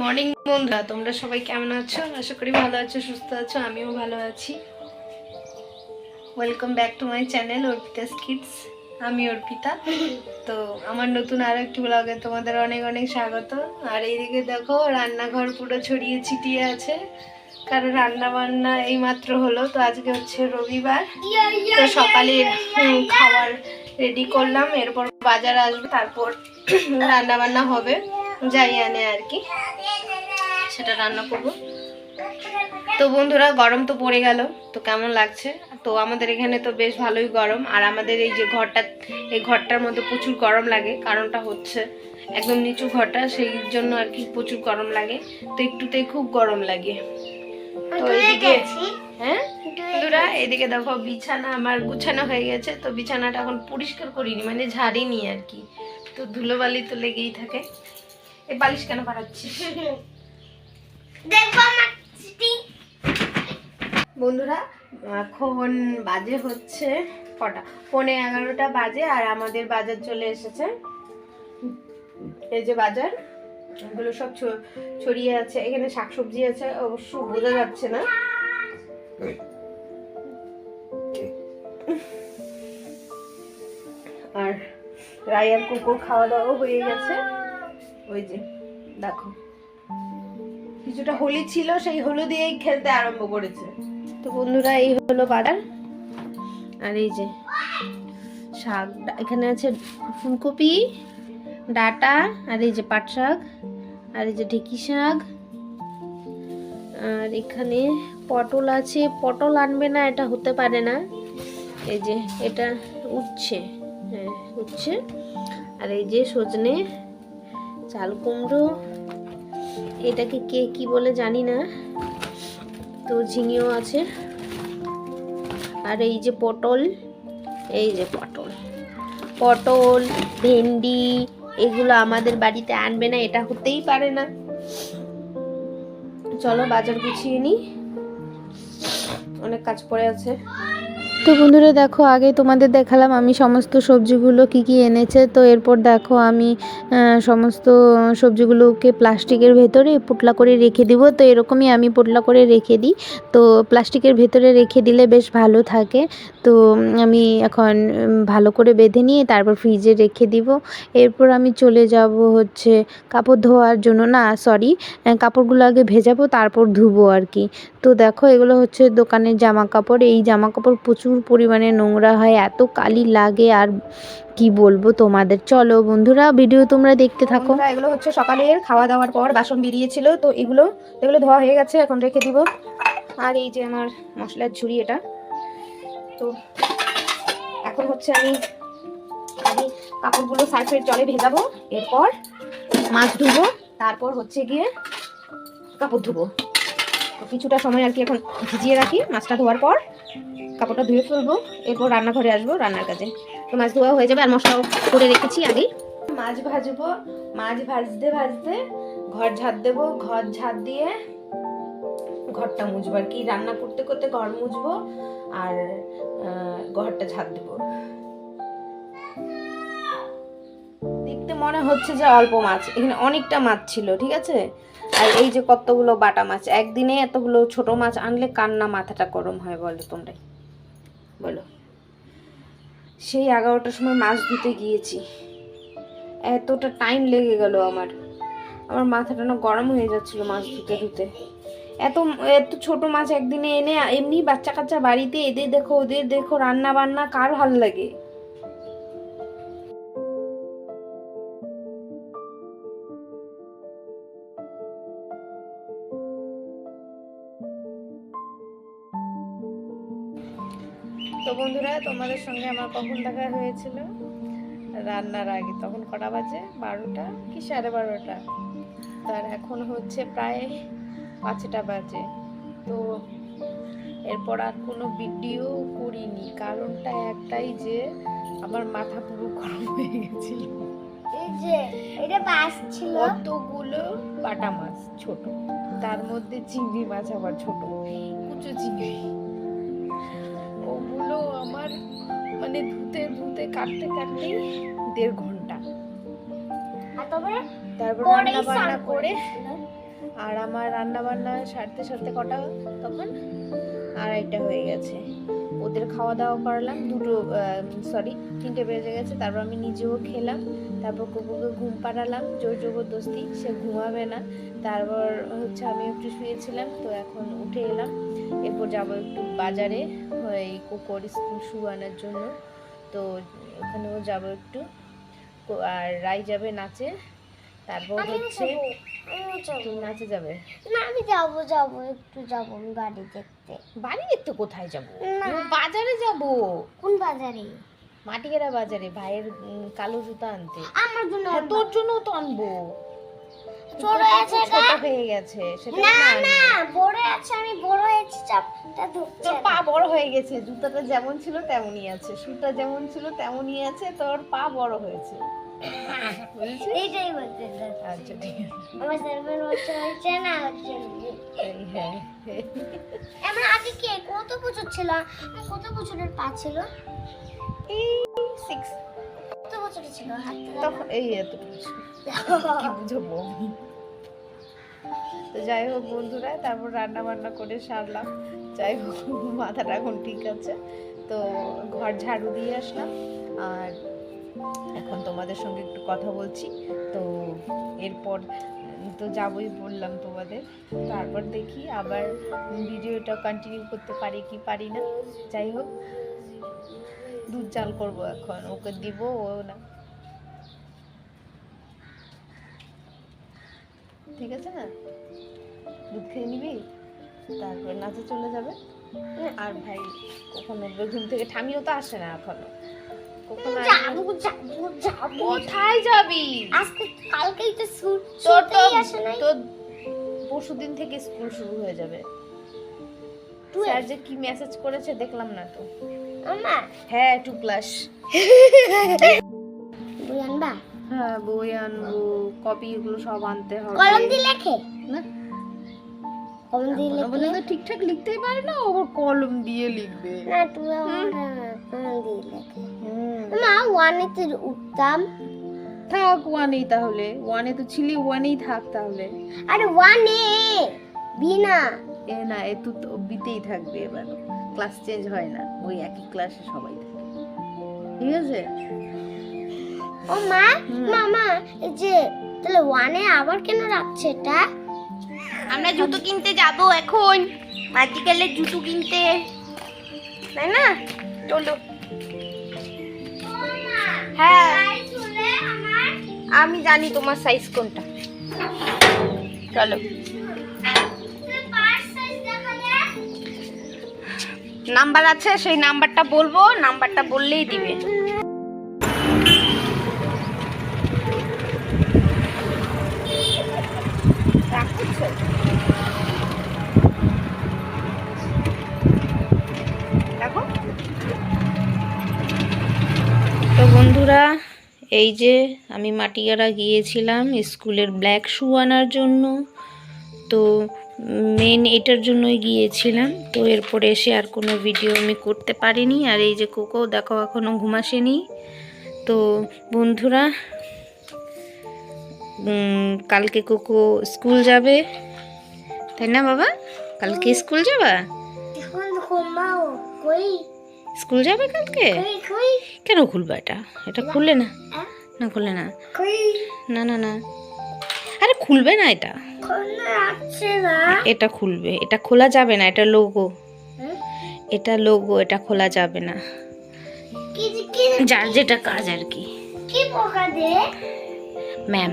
Morning বন্ধুরা। তোমরা সবাই কেমন আছো? আশা করি ভালো আছো সুস্থ আছো আমিও ভালো আছি। Welcome back to my channel Arpita's kids আমি অর্পিতা। তো আমার নতুন আরও একটি ব্লগে তোমাদের অনেক অনেক স্বাগত। আর এইদিকে দেখো রান্নাঘর পুরো ছড়িয়ে ছিটিয়ে আছে। কারণ রান্না বান্না এই মাত্র হলো তো আজকে হচ্ছে রবিবার। তো সকালের উম, খাবার রেডি করলাম এরপর বাজার আসবে তারপর রান্না বান্না হবে। যাই আনে আর কি। সেটা রান্না করব। তো বন্ধুরা গরম তো পড়ে গেল। তো কেমন লাগছে? তো আমাদের এখানে তো বেশ ভালোই গরম। আর আমাদের এই যে ঘরটা এই ঘরটার মধ্যে প্রচুর গরম লাগে। কারণটা হচ্ছে একদম নিচু ঘরটা সেই জন্য আর কি প্রচুর গরম লাগে। তো একটুতেই খুব গরম লাগে। তো এইদিকে হ্যাঁ? বন্ধুরা এদিকে দেখো বিছানা আমার গুছানো হয়ে গেছে। তো বিছানাটা এখন পরিষ্কার করিনি মানে ঝাড়িনি আর কি। তো ধুলোবালি তো লেগেই থাকে। এই বালিশ কেন পাঠাচ্ছিস দেখব আমার বন্ধুরা এখন বাজে হচ্ছে কটা? পৌনে এগারোটা বাজে আর আমাদের বাজার চলে এসেছে। এই যে বাজার এগুলো সব ছড়িয়ে আছে। এখানে শাকসবজি আছে অবশ্য বোঝা যাচ্ছে না। আর রায়ার কুকুর খাওয়া দাওয়া হয়ে গেছে। ওই যে, দেখো। কিছুটা হোলি ছিল, সেই হলু দিয়েই খেলতে আরম্ভ করেছে। তো বন্ধুরা, এই হলো বাজার। আর এই যে, শাক, এখানে আছে ফুলকপি, ডাটা, আর এই যে পাট শাক, আর এই যে ঢেকি শাক। আর এখানে পটল আছে। পটল আনবে না, এটা হতে পারে না। এই যে, এটা উচ্ছে হ্যাঁ উচ্ছে। আর এই যে সজনে চাল কুমড়ো। এটাকে কে কি বলে জানি না। তো ঝিঙেও আছে। আর এই যে পটল, এই যে পটল। পটল, ভেন্ডি, এগুলো আমাদের বাড়িতে আনবে না, এটা হতেই পারে না। চলো বাজার গুছিয়ে নিই অনেক কাজ পড়ে আছে। তো বন্ধুরা দেখো, আগে তোমাদের দেখালাম আমি সমস্ত সবজিগুলো কি কি এনেছে। তো এরপর দেখো আমি সমস্ত সবজিগুলোকে প্লাস্টিকের ভেতরে পোটলা করে রেখে দিব। তো এরকমই আমি পোটলা করে রেখে দিই। তো প্লাস্টিকের ভেতরে রেখে দিলে বেশ ভালো থাকে। তো আমি এখন ভালো করে বেঁধে নিয়ে তারপর ফ্রিজে রেখে দিব। এরপর আমি চলে যাব হচ্ছে কাপড় ধোয়ার জন্য। না সরি কাপড়গুলো আগে ভেজাবো, তারপর ধুবো আর কি। তো দেখো, এগুলো হচ্ছে দোকানের জামা কাপড় এই জামা কাপড় প্রচুর পরিমাণে নোংরা হয় এত কালি লাগে আর কি বলব তোমাদের। চলো বন্ধুরা ভিডিও তোমরা দেখতে থাকো। এগুলো হচ্ছে সকালের খাওয়া দাওয়ার পর বাসন বেরিয়েছিল তো এগুলো এগুলো ধোয়া হয়ে গেছে এখন রেখে দিব। আর এই যে আমার মশলার ঝুড়ি এটা। তো এখন হচ্ছে আমি আমি কাপড়গুলো সার্ফের জলে ভেজাবো এরপর মাছ ধুবো তারপর হচ্ছে গিয়ে কাপড় ধুবো। তো কিছুটা সময় আর কি এখন ভিজিয়ে রাখি মাছটা ধোয়ার পর। কাপড়টা ধুয়ে ফেলব, এরপর রান্নাঘরে আসব রান্নার কাজে। তো মাছ ধোয়া হয়ে যাবে আর মশলাও করে রেখেছি আগেই মাছ ভাজবো, মাছ ভাজতে ভাজতে ঘর ঝাড় দেবো, ঘর ঝাড় দিয়ে ঘরটা মুছবো আর কি। রান্না করতে করতে ঘর মুছবো আর ঘরটা ঝাড় দেবো। দেখতে মনে হচ্ছে যে অল্প মাছ, এখানে অনেকটা মাছ ছিল, ঠিক আছে? আর এই যে কতগুলো বাটা মাছ, একদিনে এতগুলো ছোট মাছ আনলে কান্না মাথাটা গরম হয় বলো তোমরাই বলো। সেই এগারোটার সময় মাছ ধুতে গিয়েছি। এতটা টাইম লেগে গেল আমার। আমার মাথাটা না গরম হয়ে যাচ্ছিল মাছ ধুতে ধুতে। এত এত ছোট মাছ একদিনে এনে, এমনি বাচ্চা কাচ্চা বাড়িতে এদের দেখো, ওদের দেখো রান্না বান্না কার ভালো লাগে? বন্ধুরা তোমাদের সঙ্গে আমার কখন দেখা হয়েছিল? রান্নার আগে তখন কটা বাজে? বারোটা? কি সাড়ে বারোটা? তার এখন হচ্ছে প্রায় পাঁচটা বাজে। তো এরপর আর কোনো ভিডিও করিনি। কারণটা একটাই যে আমার মাথা পুরো গরম হয়ে গেছিল। এটা বাস ছিল। কতগুলো বাটা মাছ ছোট। তার মধ্যে চিংড়ি মাছ আবার ছোট। কুচো চিংড়ি। ওগুলো আমার মানে ধুতে ধুতে কাটতে কাটতেই দেড় ঘণ্টা। তারপর রান্না বান্না করে আর আমার রান্না বান্না সারতে সারতে কটা তখন? আড়াইটা হয়ে গেছে। ওদের খাওয়া দাওয়া করালাম দুটো সরি তিনটে বেজে গেছে তারপর আমি নিজেও খেলাম তারপর কুকুরকে ঘুম পাড়ালাম জোর জবরদস্তি সে ঘুমাবে না। তারপর হচ্ছে আমি একটু শুয়েছিলাম তো এখন উঠে এলাম এরপর যাব একটু বাজারে। ওই কুকুর স্কুল শু আনার জন্য। তো ওখানেও যাব একটু। আর রাই যাবে নাচে। তারপর হচ্ছে তুমি নাচে যাবে? না আমি যাব যাব একটু যাব আমি বাড়ি দেখতে। বাড়ি দেখতে কোথায় যাব? বাজারে যাব? কোন বাজারে? মাটিগেরা বাজারে ভাইয়ের কালো জুতা আনতে। আমার জন্য হ্যাঁ, তোর জন্য তো আনব। ছোট আছে ছোট? হয়ে গেছে সেটা না না বড় আছে আমি বড় হয়েছি চাপটা ধরছে তোর পা বড় হয়ে গেছে জুতাটা যেমন ছিল তেমনই আছে সুটা যেমন ছিল তেমনই আছে তোর পা বড় হয়েছে। এইটাই বলতে আচ্ছা ঠিক আছে। আমার না হ্যাঁ আমার আগে কে? কত বছর ছিল? কত বছরের পা ছিল? এই সিক্স ছিল তখন এই এতটুকু কি বুঝব তো যাই হোক বন্ধুরা, তারপর রান্না বান্না করে সারলাম। যাই হোক, মাথাটা এখন ঠিক আছে। তো ঘর ঝাড়ু দিয়ে আসলাম। আর এখন তোমাদের সঙ্গে একটু কথা বলছি। তো এরপর তো যাবই বললাম তোমাদের। তারপর দেখি আবার ভিডিওটা কন্টিনিউ করতে পারি কি পারি না। যাই হোক দুধ চাল করব এখন। ওকে দিব ও না। ঠিক আছে না? দুধ খেয়ে নিবি? তারপর নাচে চলে যাবে। আর ভাই কখন উঠবে ঘুম থেকে ঠামিও তো আসে না এখনও। কোথায় যাবি? আজকে কালকেই তো তোর তো আসে নাই। তোর পরশু থেকে স্কুল শুরু হয়ে যাবে। তুই স্যার যে কি মেসেজ করেছে দেখলাম না তো। আমার হ্যাঁ টু ক্লাস বই আনবা হ্যাঁ বই আনব কপি এগুলো সব আনতে হবে। কলম দিয়ে লেখে? না। কলম দিয়ে এখনও লেখলে পর্যন্ত ঠিকঠাক লিখতেই পারে না ও কলম দিয়ে লিখবে। না আমার কলম দিয়ে লেখে। মা ওয়ানেতে উঠতাম থাক ওয়ানেই তাহলে। ওয়ানে তো ছিলি ওয়ানেই থাক তাহলে। আরে ওয়ানে বিনা। এ না এ তো তো বিতেই থাকবে এবার। ক্লাস চেঞ্জ হয় না ওই একই ক্লাসে সবাই থাকে। ঠিক আছে? ও মা মামা এই যে তাহলে ওয়ানে আবার কেন রাখছে এটা? আমরা জুতো কিনতে যাব এখন। মাটিকালের জুতো কিনতে। তাই না? চলো। হ্যাঁ। আমি জানি তোমার সাইজ কোনটা। চলো। নাম্বার আছে, সেই নাম্বারটা বলব, নাম্বারটা বললেই দিবে। তো বন্ধুরা, এই যে আমি মাটিয়ারা গিয়েছিলাম স্কুলের ব্ল্যাক শু আনার জন্য, তো মেন এটার জন্যই গিয়েছিলাম। তো এরপরে এসে আর কোনো ভিডিও আমি করতে পারিনি। আর এই যে কোকো দেখো এখনও ঘুমাসেনি তো বন্ধুরা কালকে কোকো স্কুল যাবে। তাই না বাবা? কালকে স্কুল যাবা? স্কুল যাবে কালকে? কেন খুলবে এটা? এটা খুললে না? না খুলে না। না না না। আরে খুলবে না এটা? এটা খুলবে। এটা খোলা যাবে না এটা লোগো এটা লোগো এটা খোলা যাবে না। যার যেটা কাজ আর কি। ম্যাম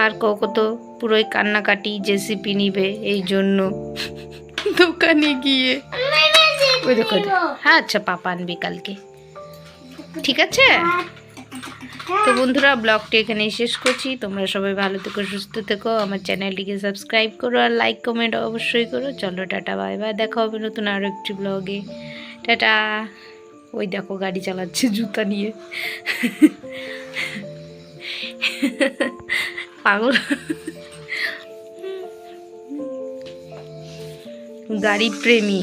আর কত তো পুরোই কান্নাকাটি জেসিপি নিবে এই জন্য। দোকানে গিয়ে। ওই দেখো হ্যাঁ আচ্ছা পাপা আনবি কালকে। ঠিক আছে? তো বন্ধুরা, ব্লগটি এখানেই শেষ করছি। তোমরা সবাই ভালো থেকো, সুস্থ থেকো। আমার চ্যানেলটিকে সাবস্ক্রাইব করো আর লাইক কমেন্ট অবশ্যই করো। চলো, টাটা, বাই বাই। দেখা হবে নতুন আরও একটি ব্লগে। টাটা। ওই দেখো, গাড়ি চালাচ্ছে জুতা নিয়ে। পাগল। গাড়ি প্রেমী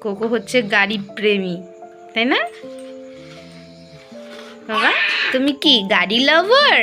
কোকো হচ্ছে গাড়ি প্রেমী তাই না? তুমি কি গাড়ি লাভার